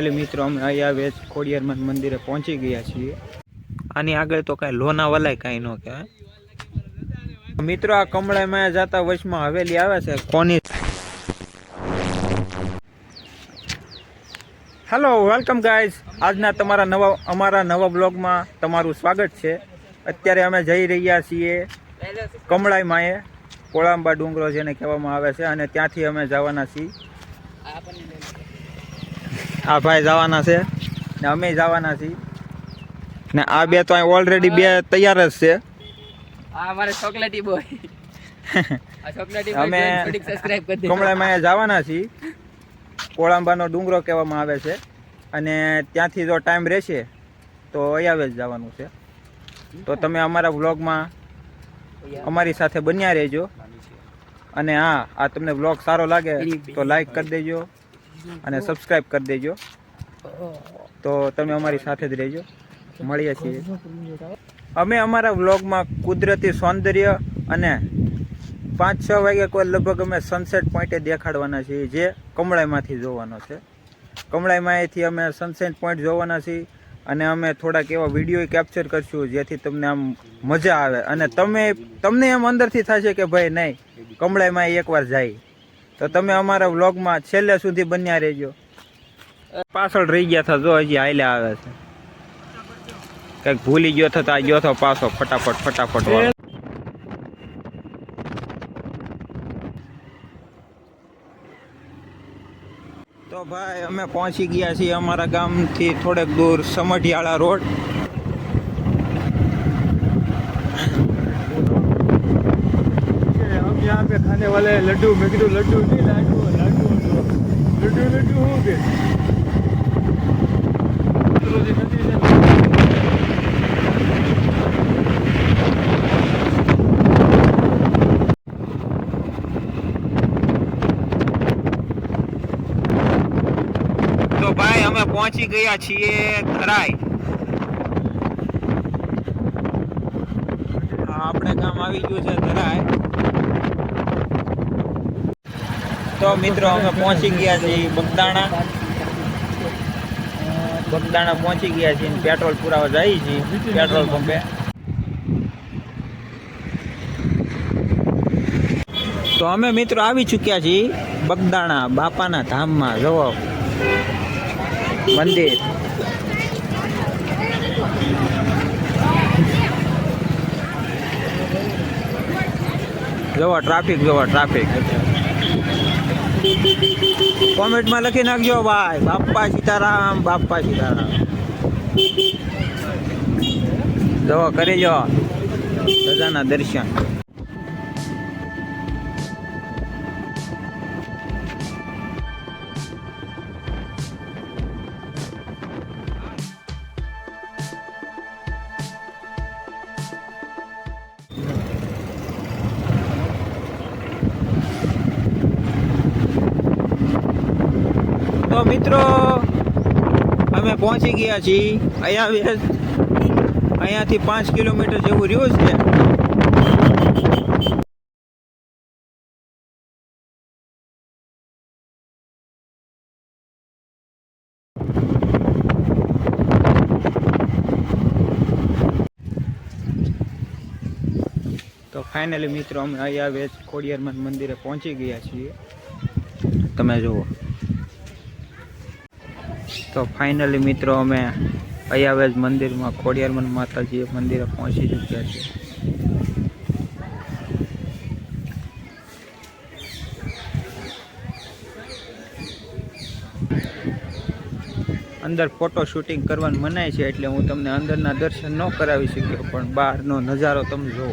એટલે મિત્રો અમે અહીંયા વેચ ખોડિયારમાં મંદિરે પહોંચી ગયા છીએ. આની આગળ તો કાંઈ લોનાવાલાય કાંઈ ન કહેવાય. મિત્રો આ કમળામાં જતા વચમાં હવેલી આવે છે, કોની હેલો વેલકમ ગાઈઝ આજના તમારા નવા અમારા નવા બ્લોગમાં તમારું સ્વાગત છે. અત્યારે અમે જઈ રહ્યા છીએ કમળાઈ માએ કોળાંબા ડુંગરો જેને કહેવામાં આવે છે, અને ત્યાંથી અમે જવાના છીએ. આ ભાઈ જવાના છે ને અમે જવાના છીએ. ને આ બે તો ઓલરેડી બે તૈયાર જ છે. આ અમારે ચોકલેટી બોય અમે કમળામાં જવાના છીએ. કોળાંબાનો ડુંગરો કહેવામાં આવે છે. અને ત્યાંથી જો ટાઈમ રહેશે તો અહીંયા જ જવાનું છે. તો તમે અમારા વ્લોગમાં અમારી સાથે બન્યા રહેજો. અને હા આ તમને વ્લોગ સારો લાગે તો લાઈક કરી દેજો. અને સબસ્ક્રાઈબ કરી દેજો. તો તમે અમારી સાથે જ રહેજો. મળીએ છીએ. અમે અમારા વ્લોગમાં કુદરતી સૌંદર્ય અને પાંચ છ વાગે કોઈ લગભગ અમે સનસેટ પોઈન્ટે દેખાડવાના છીએ, જે કમળાઈમાંથી જોવાનો છે. કમળાઈમાંથી અમે સનસેટ પોઈન્ટ જોવાના છીએ અને અમે થોડાક એવા વીડિયો કેપ્ચર કરશું, જેથી તમને આમ મજા આવે. અને તમે, તમને એમ અંદરથી થશે કે ભાઈ નહીં, કમળાઈમાં એકવાર જાય. તો તમે અમારા વ્લોગમાં છેલ્લે સુધી બન્યા રહેજો. પાછળ રહી ગયા હતા, જો હજી હાલ્યા આવે છે. કંઈક ભૂલી ગયો થતા આ ગયો હતો પાછો, ફટાફટ ફટાફટ. તો ભાઈ, અમે પહોંચી ગયા છીએ અમારા ગામથી થોડેક દૂર સમઢિયાળા રોડ. વાલે લડ્ડુ, મેં કીધું લડ્ડુ નહીં, લાડુ લાડુ લડ્ડુ લડ્ડુ હું કે? તો ભાઈ, અમે પહોંચી ગયા છીએ ધરાઈ આપણે કામ આવી ગયું છે ધરાય તો મિત્રો અમે પહોંચી ગયા છીએ બગદાણા. બગદાણા પહોંચી ગયા છીએ પેટ્રોલ પુરાવા જઈએ છીએ. પેટ્રોલ પંપે. તો અમે મિત્રો આવી ચૂક્યા છીએ બગદાણા બાપાના ધામમાં જવો. મંદિર. જવા ટ્રાફિક જવા ટ્રાફિક. કોમેન્ટમાં લખી નાખજો ભાઈ. બાપ્પા સીતારામ બાપ્પા સીતારામ. જો કરી જો સજાના દર્શન. તો મિત્રો, અમે પહોંચી ગયા છીએ. અહીંયા બે અહીંયાથી પાંચ કિલોમીટર જેવું રહ્યું છે. તો ફાઇનલી મિત્રો, અમે અહીંયા વેજ ખોડિયારમાં મંદિરે પહોંચી ગયા છીએ. તમે જુઓ. તો ફાઇનલી મિત્રો અમે અયાવેજ મંદિરમાં, ખોડિયારમન માતાજી મંદિરે પહોંચી ચૂક્યા છીએ. અંદર ફોટો શૂટિંગ કરવાનું મનાય છે એટલે હું તમને અંદરના દર્શન ન કરાવી શક્યો, પણ બહારનો નજારો તમે જુઓ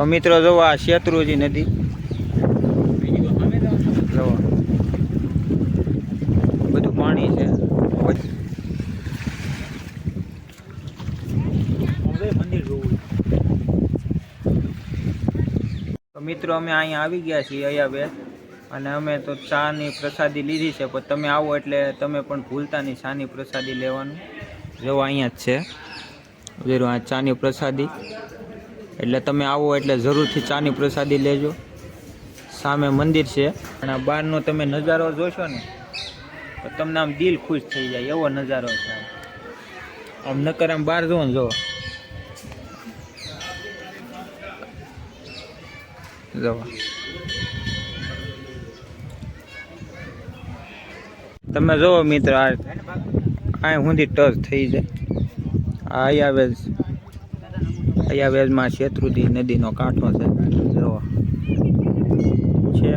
તો મિત્રો જોવો આ શેત્રુજી નદી. જોવો બધું પાણી છે. તો મિત્રો અમે અહીંયા આવી ગયા છીએ અહીંયા બે અને અમે તો ચાની પ્રસાદી લીધી છે, પણ તમે આવો એટલે તમે પણ ભૂલતા નહીં, ચાની પ્રસાદી લેવાનું. જો અહીંયા જ છે. આ ચાની પ્રસાદી. એટલે તમે આવો એટલે જરૂરથી ચાની પ્રસાદી લેજો. સામે મંદિર છે. અને આ બહારનો તમે નજારો જોશો ને, તો તમને આમ દિલ ખુશ થઈ જાય એવો નજારો છે આમ. નકર આમ બહાર જુઓ ને જુઓ જવા. તમે જુઓ મિત્ર, આ સુધી ટચ થઈ જાય. આ અયાવેજ વેજમાં શેત્રુજી નદીનો કાંઠો છે. જો છે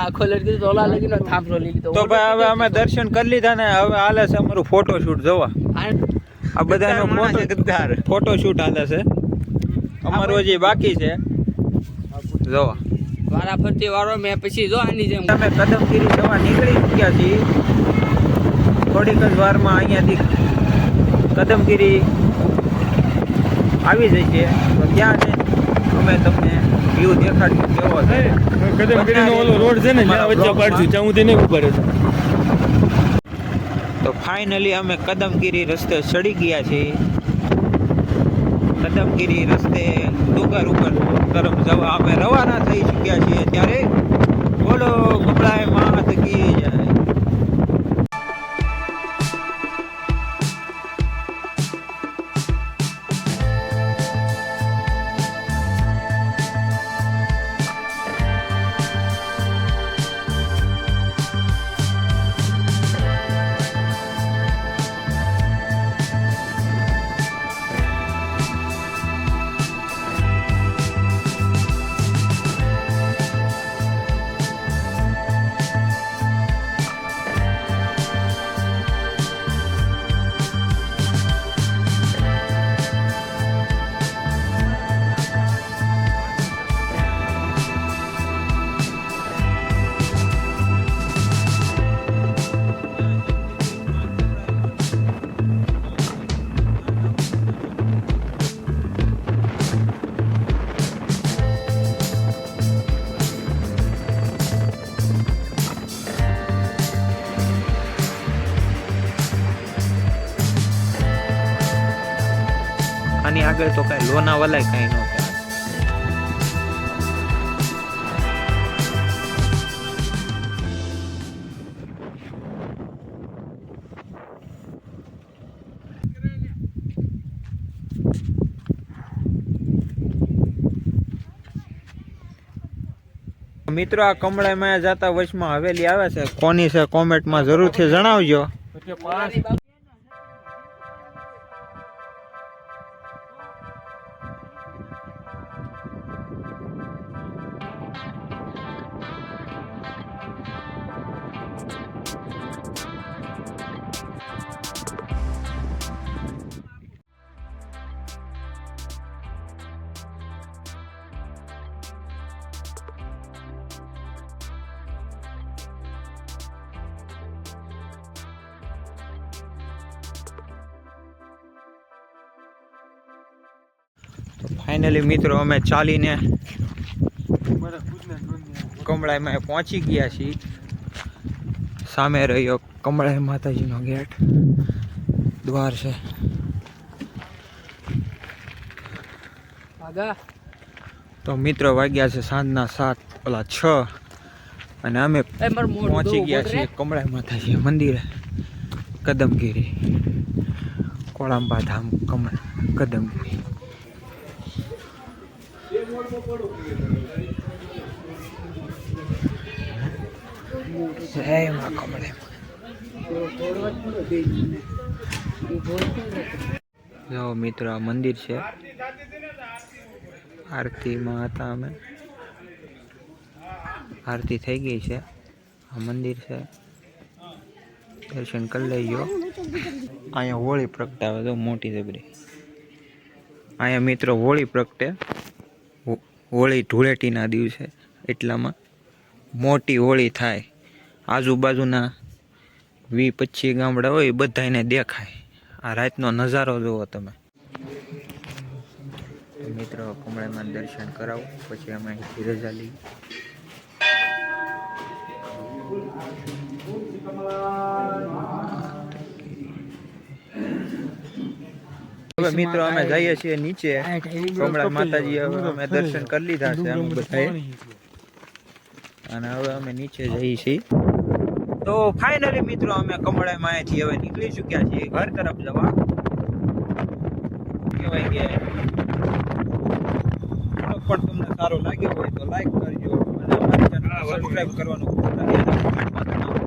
આખો લડકી તો ઓલા લગીનો થાંભલો લઈ લીધો. તો ભાઈ હવે અમે દર્શન કરી લીધા ને હવે હાલે છે અમારું ફોટોશૂટ જોવા આ બધાનો ફોટો ફોટોશૂટ હાલે છે. અમારો હજી બાકી છે. જોવા વારા ફરતી મેં પછી જો આની જેમ તમે કદમગીરી જવા નીકળી ચૂક્યા છીએ. થોડીક જ વારમાં અહીંયાથી કદમગીરી આવી જશે તો ત્યાં જઈને અમે તમને વ્યૂ દેખાડશું કેવો છે. કદમગીરીનો ઓલો રોડ છે ને જ્યાં વચ્ચે પાડશું ત્યાં સુધી નહીં ઊભા રહેશે તો ફાઇનલી અમે કદમગીરી રસ્તે ચડી ગયા છીએ. કદમગીરી રસ્તે ડુંગર ઉપર તરફ જવા અમે રવાના થઈ ચૂક્યા છીએ ત્યારે બોલો કપડાએ માત કી જાય. આની આગળ તો કઈ લોનાવાલા કઈ ન મિત્રો, આ કમળામાં જતા વચમાં હવેલી આવે છે. કોની છે કોમેન્ટમાં જરૂરથી જણાવજો. તો ફાઇનલી મિત્રો અમે ચાલીને કમળાઈમાં પહોંચી ગયા છીએ. સામે રહ્યો કમળાઈ માતાજીનો ગેટ. દ્વાર છે. તો મિત્રો વાગ્યા છે સાંજના સાત ઓલા છ. અને અમે પહોંચી ગયા છીએ કમળાઈ માતાજી મંદિરે. કદમગીરી. કોળાંબા ધામ કમળ કદમગીરી. જય જો મિત્રો, આ મંદિર છે. આરતીમાં હતા અમે. આરતી થઈ ગઈ છે. આ મંદિર છે. દર્શન કરી લેજો. અહીંયા હોળી પ્રગટાવે તો મોટી જબરી. અહીંયા મિત્રો હોળી પ્રગટે. હોળી ધૂળેટીના દિવસે એટલામાં મોટી હોળી થાય. આજુબાજુના વી પચીસ ગામડા હોય બધાને દેખાય. આ રાતનો નજારો જુઓ તમે. મિત્રો, કમળામાં દર્શન કરાવો. પછી અમે રજા લઈએ. હવે મિત્રો અમે જઈએ છીએ નીચે. કમળા માતાજી હવે અમે દર્શન કરી લીધા છે અમે બધાએ. અને હવે અમે નીચે જઈએ છીએ. તો ફાઇનલી મિત્રો અમે કમળા માયાથી હવે નીકળી ચૂક્યા છીએ ઘર તરફ જવા. કહેવાય કે પણ તમને સારો લાગ્યો હોય તો લાઈક કરજો અને અમારી ચેનલ સબસ્ક્રાઇબ કરવાનું ભૂલતા નહીં.